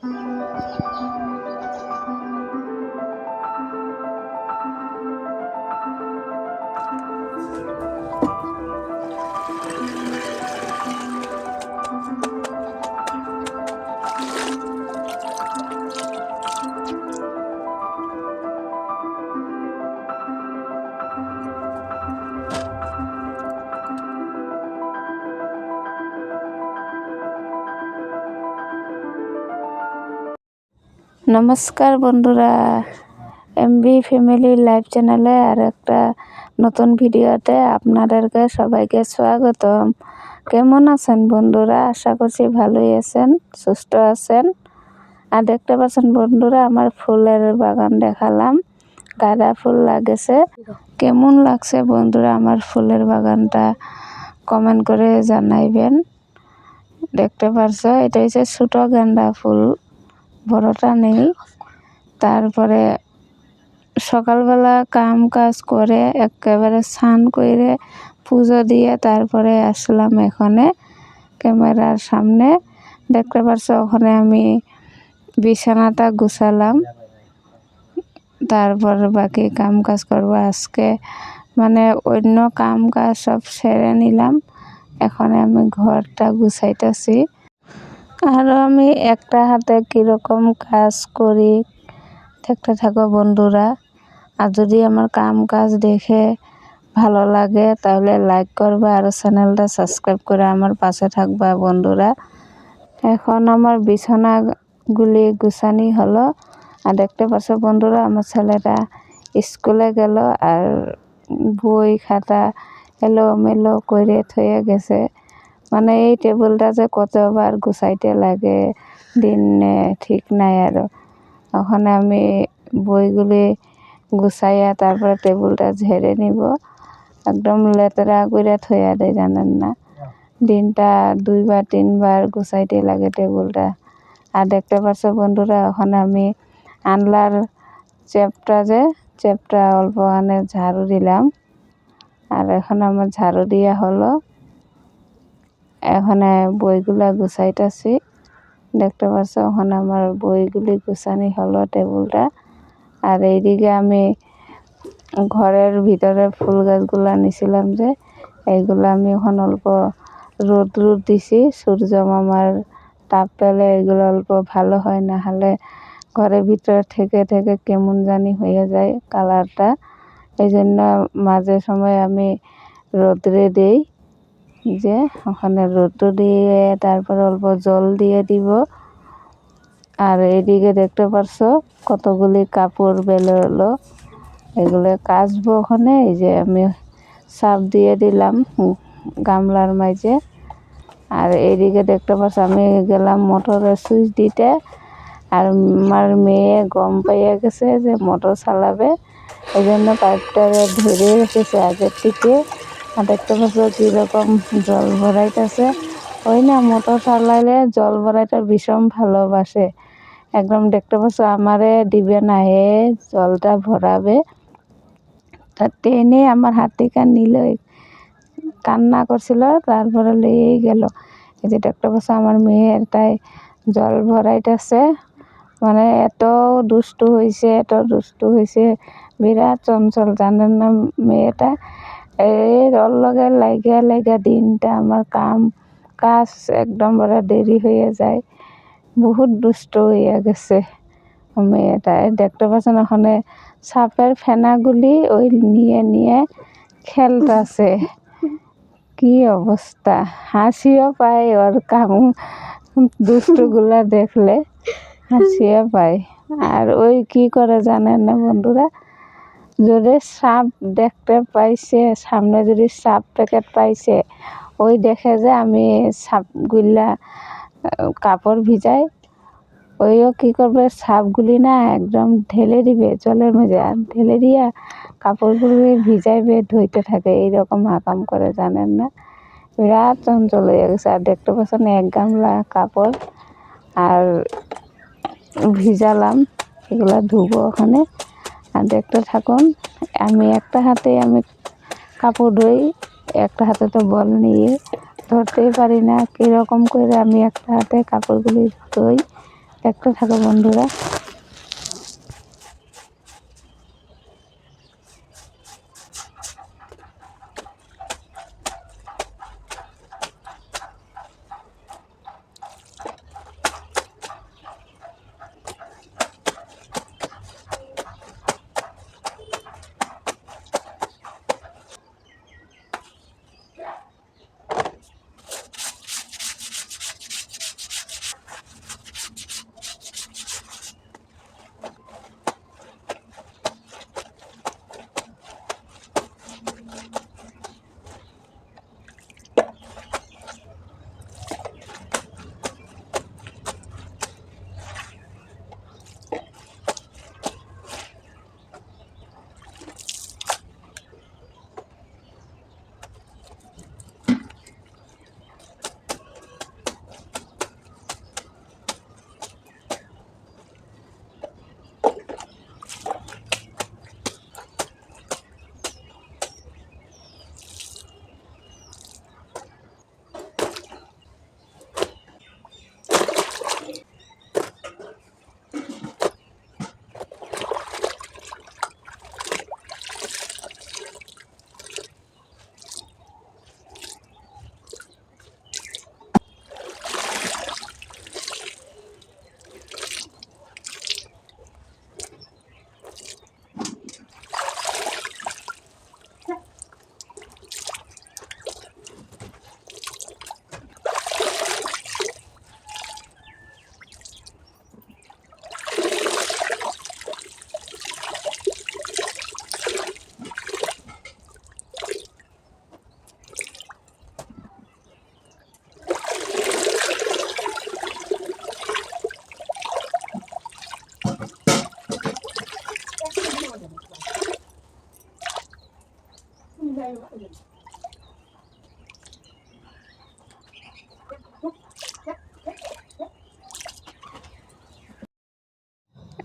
すいません。নমস্কার বন্ধুরা MB family live চ্যানেলে আর একটা নতুন ভিডিওতে আপনাদেরকে সবাইকে স্বাগতম। কেমন আছেন বন্ধুরা? আশা করছি ভালোই আছেন, সুস্থ আছেন। আর দেখতে পাচ্ছেন বন্ধুরা, আমার ফুলের বাগান দেখালাম, গাঁদা ফুল লাগেছে। কেমন লাগছে বন্ধুরা আমার ফুলের বাগানটা? কমেন্ট করে জানাইবেন। দেখতে পারছ, এটা হচ্ছে ছোটো গেন্দা ফুল। বড়টা নেই। তারপরে সকালবেলা কাম কাজ করে একেবারে স্নান করে পুজো দিয়ে তারপরে আসলাম এখানে ক্যামেরার সামনে। দেখতে পারছ, ওখানে আমি বিছানাটা গুছালাম। তারপর বাকি কাম কাজ করব আজকে। মানে অন্য কাম কাজ সব সেরে নিলাম। এখন আমি ঘরটা গুছাইতেছি। আরও আমি একটা হাতে কীরকম কাজ করি, দেখতে থাকো বন্ধুরা। আর যদি আমার কাম কাজ দেখে ভালো লাগে, তাহলে লাইক করবা আর চ্যানেলটা সাবস্ক্রাইব করে আমার পাশে থাকবা বন্ধুরা। এখন আমার বিছানাগুলি গুছানি হলো। আর দেখতে পাচ্ছ বন্ধুরা, আমার ছেলেটা স্কুলে গেল আর বই খাতা এলোমেলো করে থয়ে গেছে। মানে এই টেবিলটা যে কতবার গুছাইতে লাগে, দিন ঠিক নাই আৰু ওখানে আমি বইগুলি গুছাইয়া তারপরে টেবিলটা ঝেড়ে নিব। একদম লেতেরা করে থইয়া দেয়, জানেন না? দিনটা দুইবার, তিনবার গুছাইতে লাগে টেবিলটা। আর দেখতে পাচ্ছ বন্ধুরা ওখানে আমি আনলার চেপটা যে চেপটা অল্প ওখানে ঝাড়ু দিলাম। আর এখন আমার ঝাড়ু দিয়া হলো। এখানে বইগুলা গুছাইতেছি। দেখতে পাচ্ছ ওখানে আমার বইগুলি গুছানি হলো টেবিলটা। আর এইদিকে আমি ঘরের ভিতরে ফুল গাছগুলা নিছিলাম যে, এইগুলো আমি এখন অল্প রোদ রোদ দিছি। সূর্য মামার তাপ পেলে এগুলো অল্প ভালো হয়, না হলে ঘরের ভিতরে থেকে থেকে কেমন জানি হয়ে যায় কালারটা। এই জন্য মাঝে সময় আমি রোদ্রে দিই। যে, ওখানে রোদ্র দিয়ে, তারপর অল্প জল দিয়ে দিব। আর এইদিকে দেখতে পারছ, কতগুলি কাপড় বেরোলো এগুলো কাচবো ওখানে, এই যে আমি সাপ দিয়ে দিলাম গামলার মাঝে। আর এইদিকে দেখতে পাচ্ছ আমি গেলাম মোটরের সুইচ দিতে। আর আমার মেয়ে গম পাইয়া গেছে যে, মোটর চালাবে। এই জন্য পাইপটা ধরে রেখেছে আগের থেকে। আর দেখতে পাচ্ছ কীরকম জল ভরাইতেছে। ওই না মোটর চালাইলে জল ভরাইটা ভীষণ ভালোবাসে। একদম দেখতে পাচ্ছ আমারে দিবে না হে জলটা ভরাবে। তা টেনে আমার হাত থেকে নিল, কান্না করছিল, তারপরে লইয়েই গেল। এই যে দেখতে পাচ্ছ আমার মেয়ের তাই জল ভরাইতেছে। মানে এত দুষ্টু হয়েছে এত দুষ্টু হয়েছে বিরাট চঞ্চল জানেন না মেয়েটা। এই ওর লগে লাগে লাগে দিনটা আমার কাম, কাজ একদম বড় দেরি হয়ে যায়। বহুত দুষ্ট হইয়া গেছে। মেয়েটা দেখতে পাচ্ছেন ওখানে সাপের ফেনাগুলি ওই নিয়ে নিয়ে খেলতেছে কি অবস্থা হাসিও পায় ওর কাম, দুষ্টগুলা দেখলে। হাসিও পায়। আর ওই কি করে জানেন না বন্ধুরা? যদি সাপ দেখতে পাইছে, সামনে যদি সাপ প্যাকেট পাইছে, ওই দেখে যে আমি সাপগুলা কাপড় ভিজাই, ওইও কী করবে? সাপগুলি না একদম ঢেলে দিবে জলের মধ্যে ঢেলে দিয়া কাপড়গুলি ভিজাইবে, ধুইতে থাকে, এইরকম আকাম করে, জানেন না? বিরাট চঞ্চল হয়ে গেছে, আর দেখতে পাচ্ছেন এক গামলা কাপড়, আর ভিজালাম, এগুলা ধুবো ওখানে। আর দেখতে থাকুন, আমি একটা হাতে আমি কাপড় ধুই, একটা হাতে তো বল নিয়ে ধরতেই পারি না। কীরকম করে আমি একটা হাতে কাপড়গুলি ধুই, দেখতে থাকো বন্ধুরা।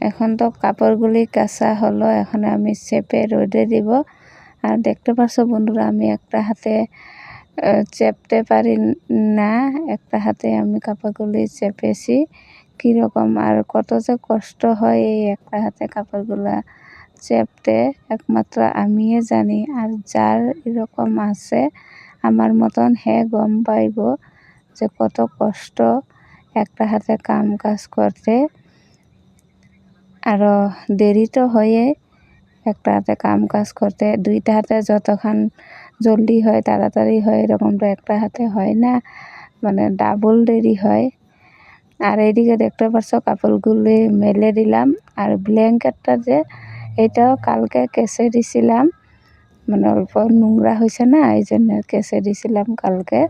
এখন তো কাপড়গুলি কাঁচা হলো, এখন আমি চেপে রোদে দিব। আর দেখতে পাচ্ছ বন্ধুরা, আমি একটা হাতে চেপতে পারি না, একটা হাতে আমি কাপড়গুলি চেপেছি। কীরকম আর কত যে কষ্ট হয় এই একটা হাতে কাপড়গুলা চেপতে একমাত্র আমিই জানি আর যার এরকম আছে, আমার মতন হে গম পাইব যে কত কষ্ট একটা হাতে কাম কাজ করতে। আরও দেরি তো হয়ে একটা হাতে কাম কাজ করতে, দুইটা হাতে যতক্ষণ জলদি হয় তাড়াতাড়ি হয় এরকমটা একটা হাতে হয় না মানে ডাবল দেরি হয়। আর এইদিকে দেখতে পাচ্ছ কাপড়গুলি মেলে দিলাম, আর ব্ল্যাঙ্কেটটা যে এটাও কালকে কেসে দিছিলাম। মানে অল্প নোংরা হয়েছে না, এই জন্য কেসে দিছিলাম কালকে।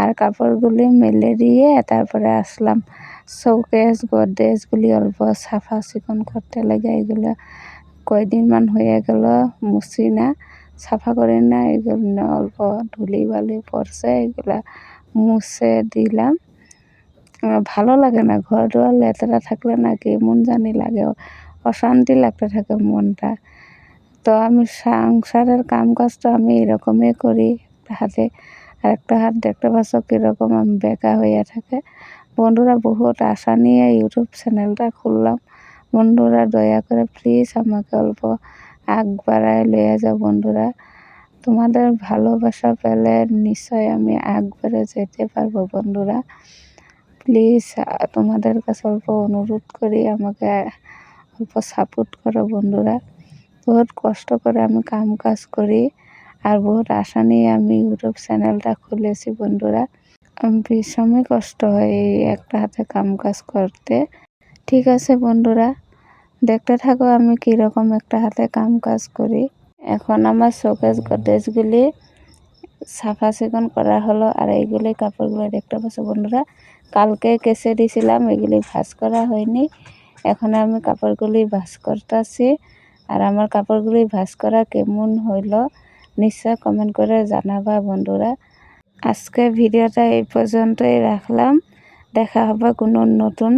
আর কাপড়গুলি মেলে দিয়ে তারপরে আসলাম। শোকেস, গডরেজগুলি অল্প সাফা চিকুণ করতে লাগে, এগুলো কয়দিনমান হয়ে গেল, মুছি না। সাফা করি না, এগুলো অল্প ধুলি বালি পড়ছে, এগুলা মুছে দিলাম। ভালো লাগে না ঘর দুয়ার লেতেরা থাকলে না কেমন জানি লাগে অশান্তি লাগতে থাকে মনটা। তো আমি সংসারের কাম কাজটা আমি এরকমই করি। হাতে আর একটা হাত দেখতে পাচ্ছ কীরকম আমি বেঁকা হয়ে থাকে। বন্ধুরা, বহুত আশা নিয়ে ইউটিউব চ্যানেলটা খুললাম। বন্ধুরা, দয়া করে প্লিজ আমাকে অল্প আগ বাড়ায় লয়ে যাও বন্ধুরা। তোমাদের ভালোবাসা পেলে নিশ্চয় আমি আগ বেড়ে যেতে পারব বন্ধুরা। প্লিজ তোমাদের কাছে অল্প অনুরোধ করি আমাকে সাপোর্ট করো বন্ধুরা। বহুত কষ্ট করে আমি কাম কাজ করি আর বহুত আশা নিয়ে আমি ইউটিউব চ্যানেলটা খুলেছি বন্ধুরা। ভীষণই কষ্ট হয় এই একটা হাতে কাম কাজ করতে। ঠিক আছে বন্ধুরা, দেখতে থাকো আমি কীরকম একটা হাতে কাম কাজ করি। এখন আমার শোকেস গডরেজগুলি সাফা চিকুণ করা হলো আর এইগুলি কাপড়গুলো দেখতে পাচ্ছ বন্ধুরা। কালকে কেসে দিছিলাম, এগুলি ভাঁজ করা হয়নি। এখন আমি কাপড়গুলি ভাস করতেছি। আর আমার কাপড়গুলি ভাস করা কেমন হইল, নিশ্চয় কমেন্ট করে জানাবা বন্ধুরা। আজকে ভিডিওটা এই পর্যন্তই রাখলাম। দেখা হবে কোনো নতুন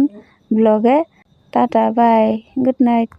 ব্লগে টাটা বাই গুড নাইট